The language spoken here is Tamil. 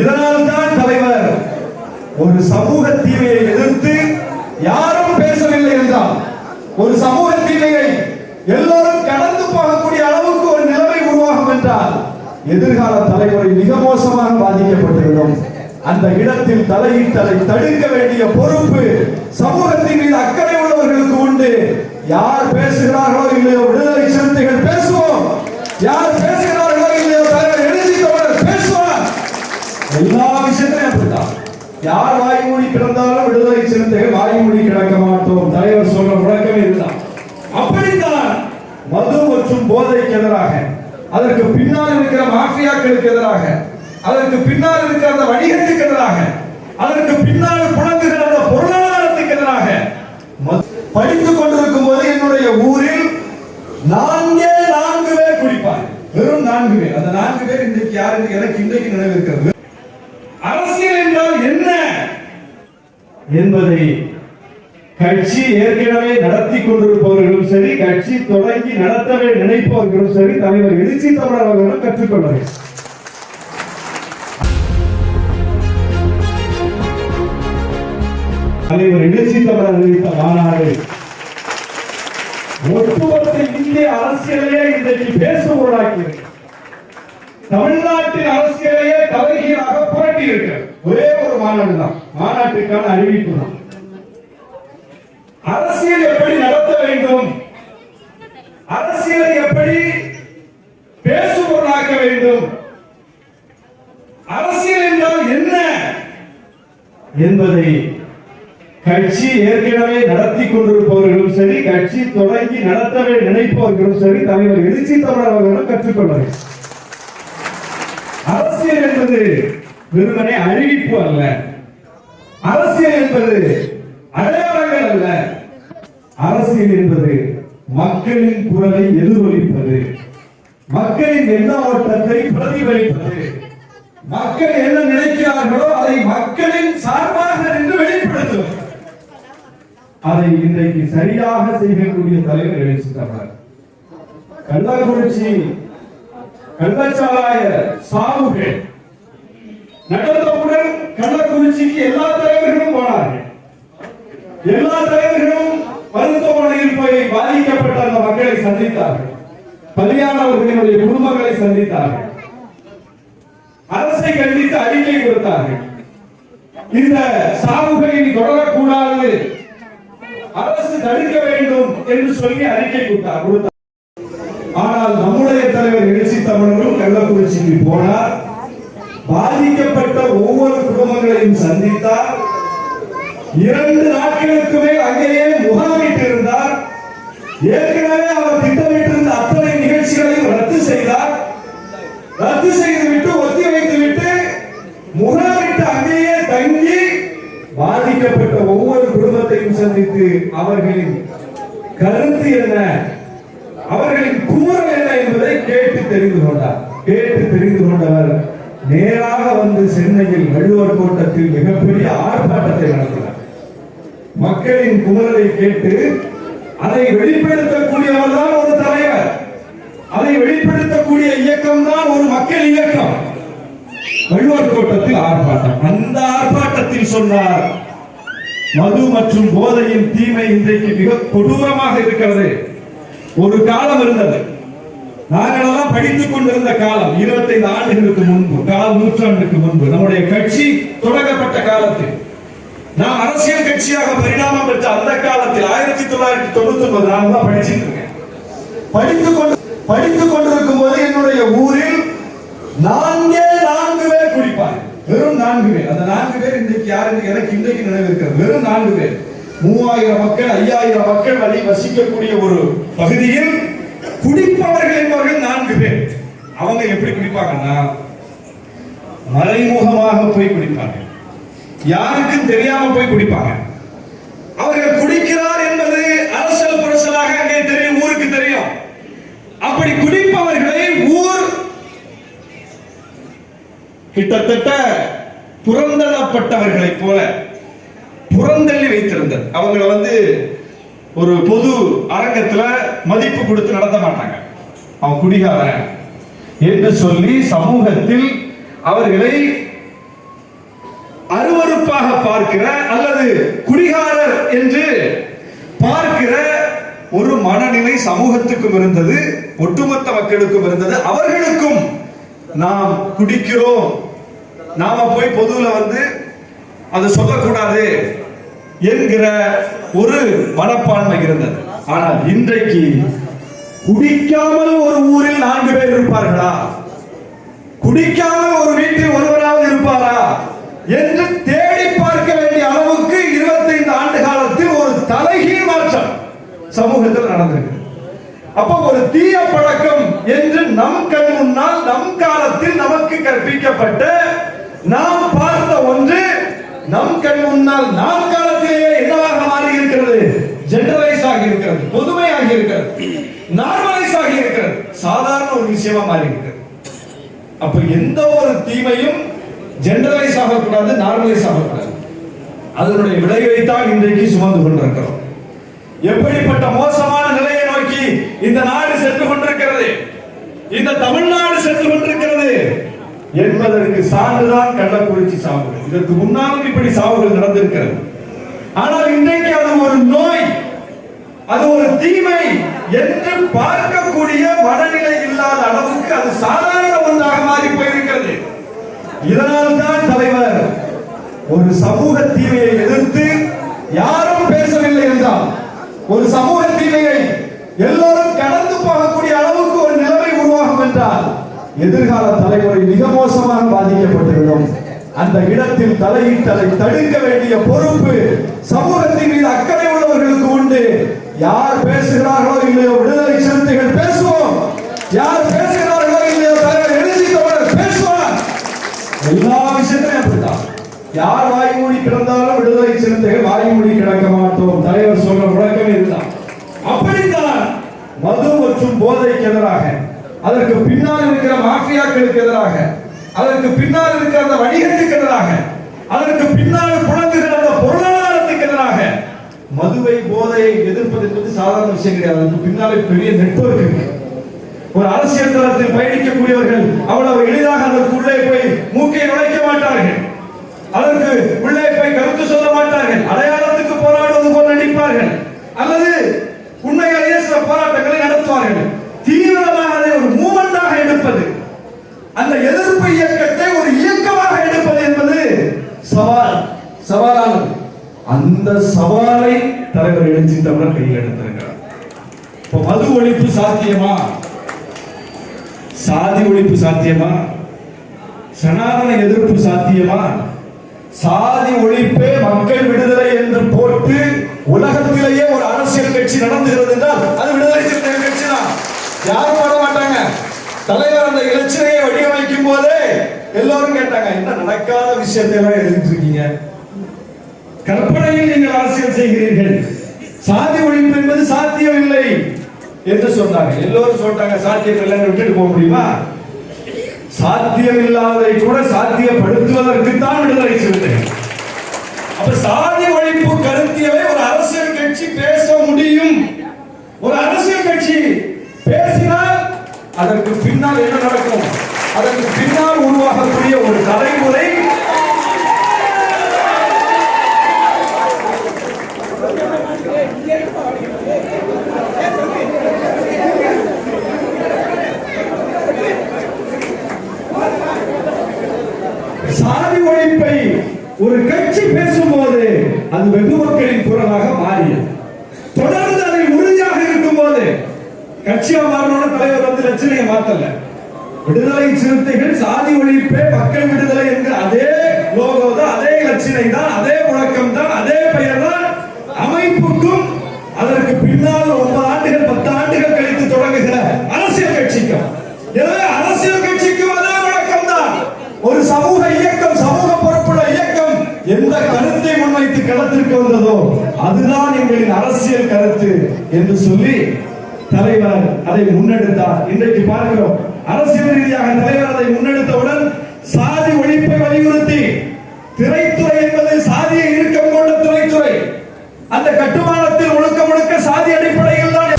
இதனால் தான் தலைவர் ஒரு சமூக தீமையை எதிர்த்து யாரும் பேசவில்லை என்றால் ஒரு சமூக தீமையை எல்லோரும் கடந்து போகக்கூடிய அளவுக்கு ஒரு நிலைமை உருவாகும் என்றால் எதிர்கால தலைமுறை மிக மோசமாக பாதிக்கப்பட்டுவிடும் அந்த இடத்தில் தலையிட்டதை தடுக்க வேண்டிய பொறுப்பு சமூகத்தின் மீது அக்கறை உள்ளவர்களுக்கு உண்டு. யார் பேசுகிறார்களோ இல்லையோ விடுதலை சிறுத்தைகள் பேசுவோம். யார் பேசுகிறார்களோ இல்லையோ தலைவர் எழுதி தோழர் பேசுவார் எல்லா விஷயத்திலும் அப்படித்தான் யார் வாய் மூடி கிடந்தாலும் விடுதலை சிறுத்தைகள் வாய் மூடி கிடக்க மாட்டோம். தலைவர் சொல்ற முழக்கம் இதுதான். அப்படித்தான் மது மற்றும் போதைக்கு எதிராக அதற்கு பின்னால் இருக்கிற மாஃபியாக்களுக்கு எதிராக அதற்கு பின்னால் இருக்கிற அந்த வணிகத்துக்கு எதிராக அதற்கு பின்னால் புழங்குகிற அந்த பொருளாதாரத்துக்கு எதிராக படித்துக் கொண்டிருக்கும் போது என்னுடைய ஊரில் நான்கே நான்கு பேர் குடிப்பார் வெறும் நான்கு பேர். அந்த நான்கு பேர் இன்றைக்கு யாருக்கு எனக்கு இன்றைக்கு நினைவிருக்கிறது அரசியல் என்றால் என்ன என்பதை கட்சி ஏற்கனவே நடத்தி கொண்டிருப்பவர்களும் சரி கட்சி தொடங்கி நடத்தவே நினைப்பவர்களும் சரி தலைவர் எழுச்சி தமிழர் அவர்களும் கற்றுக்கொள்ள வேண்டும். தலைவர் எழுச்சி தமிழர் அறிவித்த மாநாடு. ஒட்டுமொத்த இந்திய அரசியலையே இன்றைக்கு பேசுபொருளாக்கிறது தமிழ்நாட்டின் அரசியலையே தலைகீழாக புரட்டி இருக்கிறது ஒரே ஒரு மாநாடு தான் மாநாட்டிற்கான அறிவிப்பு. தான் அரசியல் எப்படி நடத்த வேண்டும்? அரசியலை எப்படி பேசுபொருளாக்க வேண்டும்? அரசியல் என்றால் என்ன என்பதை கட்சி ஏற்கனவே நடத்தி கொண்டிருப்பவர்களும் சரி கட்சி தொடங்கி நடத்தவே நினைப்பவர்களும் சரி தலைவர் எழுச்சி தமிழர் அவர்களும் கற்றுக்கொள்ள அரசியல் என்பது வெறுமனே அறிவிப்பு அல்ல. அரசியல் என்பது அடையாளங்கள் அல்ல. அரசியல் என்பது மக்களின் குரலை எதிரொலிப்பது. மக்களின் எண்ண ஓட்டத்தை பிரதிபலிப்பது. மக்கள் என்ன நினைக்கிறார்களோ அதை மக்களின் சார்பாக நின்று வெளிப்படுத்தும். அதை இன்றைக்கு சரியாக செய்யக்கூடிய தலைவர் எழுச்சி கள்ளக்குறிச்சி கள்ளச்சாராய சாவுகள் நடந்த கள்ளக்குறிச்சிக்கு எல்லா தலைவர்களும் போனார்கள். எல்லா தலைவர்களும் மருத்துவமனையில் போய் பாதிக்கப்பட்ட அந்த மக்களை சந்தித்தார்கள். பலியானவர்களினுடைய குடும்பங்களை சந்தித்தார்கள். அரசை கண்டித்து அறிக்கை கொடுத்தார்கள். இந்த சாவுகளை இனி தொடரக்கூடாது. அரசு தடுக்க வேண்டும் என்று சொல்லி அறிக்கை கொடுத்தார் ஆனால் நம்முடைய தலைவர் எழுச்சி தமிழரும் கள்ளக்குறிச்சிக்கு போனார். பாதிக்கப்பட்ட ஒவ்வொரு குடும்பங்களையும் சந்தித்தார். இரண்டு நாட்களுக்கு மேல் அங்கேயே முகாமிட்டிருந்தார். ஏற்கனவே அவர் திட்டமிட்டிருந்த அத்தனை நிகழ்ச்சிகளையும் ரத்து செய்தார். ரத்து செய்துவிட்டு ஒத்தி வைத்துவிட்டு முகாமிட்டு அங்கேயே தங்கி பாதிக்கப்பட்ட ஒவ்வொரு குடும்பத்தையும் சந்தித்து அவர்களின் கருத்து என்ன? அவர்களின் குமுறல் என்ன என்பதை கேட்டு தெரிந்து கொண்டார். கேட்டு தெரிந்து கொண்டவர் நேராக வந்து சென்னையில் வள்ளுவர் கோட்டத்தில் மிகப்பெரிய ஆர்ப்பாட்டத்தை நடத்தினார். மக்களின் குமுறலை கேட்டு அதை வெளிப்படுத்தக்கூடியவர் தான் ஒரு தலைவர். அதை வெளிப்படுத்தக்கூடிய இயக்கம் தான் ஒரு மக்கள் இயக்கம். வள்ளுவர் கோட்டத்தில் ஆர்ப்பாட்டம். அந்த ஆர்ப்பாட்டத்தில் சொன்னார் மது மற்றும் போதையின் தீமை இன்றைக்கு மிக கொடூரமாக இருக்கிறது. ஒரு காலம் இருந்தது. நாங்கள் எல்லாம் படித்துக் கொண்டிருந்த காலம் 25 ஆண்டுகளுக்கு முன்பு கால் நூற்றாண்டுக்கு முன்பு நம்முடைய கட்சி தொடங்கப்பட்ட காலத்தில். நாம் அரசியல் கட்சியாக பரிணாமம் பெற்ற அந்த காலத்தில் ஆயிரத்தி தொள்ளாயிரத்தி தொண்ணூத்தி ஒன்பது நான் தான் படிச்சுட்டு இருக்கேன். படித்துக் கொண்டு படித்துக் கொண்டிருக்கும் போது என்னுடைய ஊரில் நான்கே நான்கு பேர் குடிப்பாங்க. வெறும் நான்கு பேர். அந்த நான்கு பேர் இன்றைக்கு யாருக்கு எனக்கு இன்றைக்கு நினைவிருக்கிறது. வெறும் நான்கு பேர். மூவாயிரம் மக்கள் ஐயாயிரம் மக்கள் வழி வசிக்கக்கூடிய ஒரு பகுதியில் குடிப்பவர்கள் என்பவர்கள் நான்கு பேர். அவங்க எப்படி குடிப்பாங்கன்னா மறைமுகமாக போய் குடிப்பாங்க யாருக்கும் தெரியாம போய் குடிப்பாங்க. அவர்கள் குடிக்கிறார் என்பது அரசல் புரசலாக அங்கே தெரியும் ஊருக்கு தெரியும். அப்படி குடிப்பவர்களை ஊர் கிட்டத்தட்ட புறந்தள்ளப்பட்டவர்களை போல புறந்தள்ளி வைத்திருந்தது. அவங்கள வந்து ஒரு பொது அரங்கத்துல மதிப்பு கொடுத்து நடத்த மாட்டாங்க. அவன் குடிகாரன் என்று சொல்லி சமூகத்தில் அவர்களை அருவருப்பாக பார்க்கிற அல்லது குடிகாரர் என்று பார்க்கிற ஒரு மனநிலை சமூகத்துக்கும் இருந்தது ஒட்டுமொத்த மக்களுக்கும் இருந்தது. அவர்களுக்கும் நாம் குடிக்கிறோம். நாம போய் பொதுவுல வந்து அதை சொல்லக்கூடாது என்கிற ஒரு மனப்பான்மை இருந்தது. ஆனால் இன்றைக்கு குடிக்காமல் ஒரு ஊரில் நான்கு பேர் இருப்பார்களா? குடிக்காமல் ஒரு வீட்டில் ஒருவராவது இருப்பாரா? என்று தேடி பார்க்க வேண்டிய அளவுக்கு 25 ஆண்டு காலத்தில் ஒரு தலைகீழ் மாற்றம் சமூகத்தில் நடந்திருக்கு. அப்போ ஒரு தீய பழக்கம் என்று நம் கண் முன்னால் நம் காலத்தில் நமக்கு கற்பிக்கப்பட்ட நாம் பார்த்த ஒன்று நம் கண் முன்னால் நாம் காலத்திலேயே என்னவாக மாறி இருக்கிறது ஜென்ரலைஸ் ஆகி இருக்கிறது பொதுமையாகி இருக்கிறது நார்மலைஸ் ஆகி இருக்கிறது சாதாரண ஒரு விஷயமா மாறி இருக்கிறது. அப்ப எந்த ஒரு தீமையும் ஜென்ரலைஸ் ஆகக்கூடாது நார்மலைஸ் ஆகக்கூடாது. அதனுடைய விளைவைத்தான் இன்றைக்கு சுமந்து கொண்டிருக்கிறோம். எப்படிப்பட்ட மோசமான நிலையை நோக்கி இந்த நாடு சென்று கொண்டிருக்கிறது? இந்த தமிழ்நாடு சென்று கொண்டிருக்கிறது? என்பதற்கு சான்றுதான் கள்ளக்குறிச்சி சாவுகள். இதற்கு முன்னாலும் இப்படி சாவுகள் நடந்திருக்கிறது. ஆனால் இன்றைக்கு அது ஒரு நோய். அது ஒரு தீமை என்று பார்க்கக்கூடிய மனநிலை இல்லாத அளவுக்கு அது சாதாரண ஒன்றாக மாறி போயிருக்கிறது. இதனால் தான் தலைவர் ஒரு சமூக தீமையை எதிர்த்து யாரும் பேசவில்லை என்றால் ஒரு சமூக தீமையை எல்லோரும் கடந்து போகக்கூடிய அளவுக்கு ஒரு நிலைமை உருவாகும் என்றால் எதிர்கால தலைமுறை மிக மோசமாக பாதிக்கப்பட்டுவிடும் அந்த இடத்தில் தலையிட்டு தடுக்க வேண்டிய பொறுப்பு சமூகத்தின் மீது அக்கறை யார் பேசுகிறார்களோ இல்லையோ விடுதலை சிறுத்தைகள் பேசுவோம். யார் பேசுகிறார்களோ இல்லையோ தலைவர் எழுதி தமிழர் பேசுவார். எல்லா விஷயத்திலும் அப்படித்தான். யார் வாய் மூடி கிடந்தாலும் விடுதலை சிறுத்தைகள் வாய் மூடி கிடக்க மாட்டோம். தலைவர் சொல்ற முழக்கம் இதுதான். அப்படித்தான் மது மற்றும் போதைக்கு எதிராக அதற்கு பின்னால் இருக்கிற மாஃபியாக்களுக்கு எதிராக அதற்கு பின்னால் இருக்கிற அந்த வணிகத்துக்கு எதிராக அதற்கு பின்னால் புழங்குகிற அந்த பொருளாதாரத்துக்கு எதிராக மதுவை போதையை எதிர்ப்பது என்பது சாதாரண விஷயம் கிடையாது. அதுக்கு பின்னாலே பெரிய நெட்வொர்க் இருக்கு. ஒரு அரசியல் தளத்தில் பயணிக்கக்கூடியவர்கள் அவ்வளவு எளிதாக அதற்கு உள்ளே போய் மூக்கை நுழைக்க மாட்டார்கள். அதற்கு உள்ளே போய் கருத்து சொல்ல மாட்டார்கள். அடையாளத்துக்கு போராடுவது போல் நடிப்பார்கள். அல்லது உண்மையிலேயே சில போராட்டங்களை நடத்துவார்கள். தீவிரமாக அதை ஒரு மூமெண்டாக எடுப்பது. அந்த எதிர்ப்பு இயக்கத்தை ஒரு இயக்கமாக எடுப்பது என்பது சவால். சவாலானது. அந்த சவாலை தலைவர் எழுச்சி தமிழர் கையில் எடுத்திருக்கிறார். இப்போ மது ஒழிப்பு சாத்தியமா? சாதி ஒழிப்பு சாத்தியமா? சனாதன எதிர்ப்பு சாத்தியமா? சாதி ஒழிப்பே மக்கள் விடுதலை என்று போட்டு உலகத்திலேயே ஒரு அரசியல் கட்சி நடந்துகிறது என்றால் அது விடுதலை சிறுத்தைகள் கட்சி தான். யாரும் பாட மாட்டாங்க. தலைவர் அந்த இலச்சினையை வடிவமைக்கும் போதே எல்லோரும் கேட்டாங்க என்ன நடக்காத விஷயத்தை எல்லாம் எழுதிட்டு இருக்கீங்க? கற்பனையில் நீங்கள் அரசியல் செய்கிறீர்கள். சாதி ஒழிப்பு என்பது சாத்தியம் இல்லை என்று சொன்னாங்க எல்லோரும் சொல்றாங்க சாத்தியம் இல்லைன்னு விட்டுட்டு போக முடியுமா? சாத்தியம் இல்லாததை கூட சாத்தியப்படுத்துவதற்கு தான் விடுதலை சிறுத்தைகள். அப்ப சாதி ஒழிப்பு கருத்தியலை ஒரு அரசியல் கட்சி பேச முடியும். ஒரு அரசியல் கட்சி பேசினால் அதற்கு பின்னால் என்ன நடக்கும்? அதற்கு பின்னால் உருவாகக்கூடிய ஒரு தலைமுறை சாதி ஒழிப்பை ஒரு கட்சி பேசும்போது அது வெகு மக்களின் குரலாக மாறியது. தொடர்ந்து அதை உறுதியாக இருக்கும்போது கட்சியா மாறணும் தலைவர் வந்து லட்சணையை மாத்தல. விடுதலை சிறுத்தைகள் சாதி ஒழிப்பே மக்கள் விடுதலை என்கிற அதே லோகோ தான் அதே லட்சணை தான் அதே முழக்கம் தான் அதே பெயர் தான் அமைப்புக்கும் அதற்கு பின்னால் ஒன்பது ஆண்டுகள் பத்து ஆண்டுகள் கழித்து தொடங்குகிற அரசியல் கட்சிக்கும். எனவே களத்திற்கு வந்ததோ அதுதான் எங்களின் அரசியல் கருத்து என்று சொல்லி தலைவர் அதை முன்னெடுத்தார். இன்றைக்கு பார்க்கிறோம் அரசியல் ரீதியாக தலைவர் அதை முன்னெடுத்தவுடன் சாதி ஒழிப்பை வலியுறுத்தி திரைத்துறை என்பது சாதியை இறுக்கம் கொண்ட திரைத்துறை. அந்த கட்டுமானத்தில் முழுக்க முழுக்க சாதி அடிப்படையில் தான்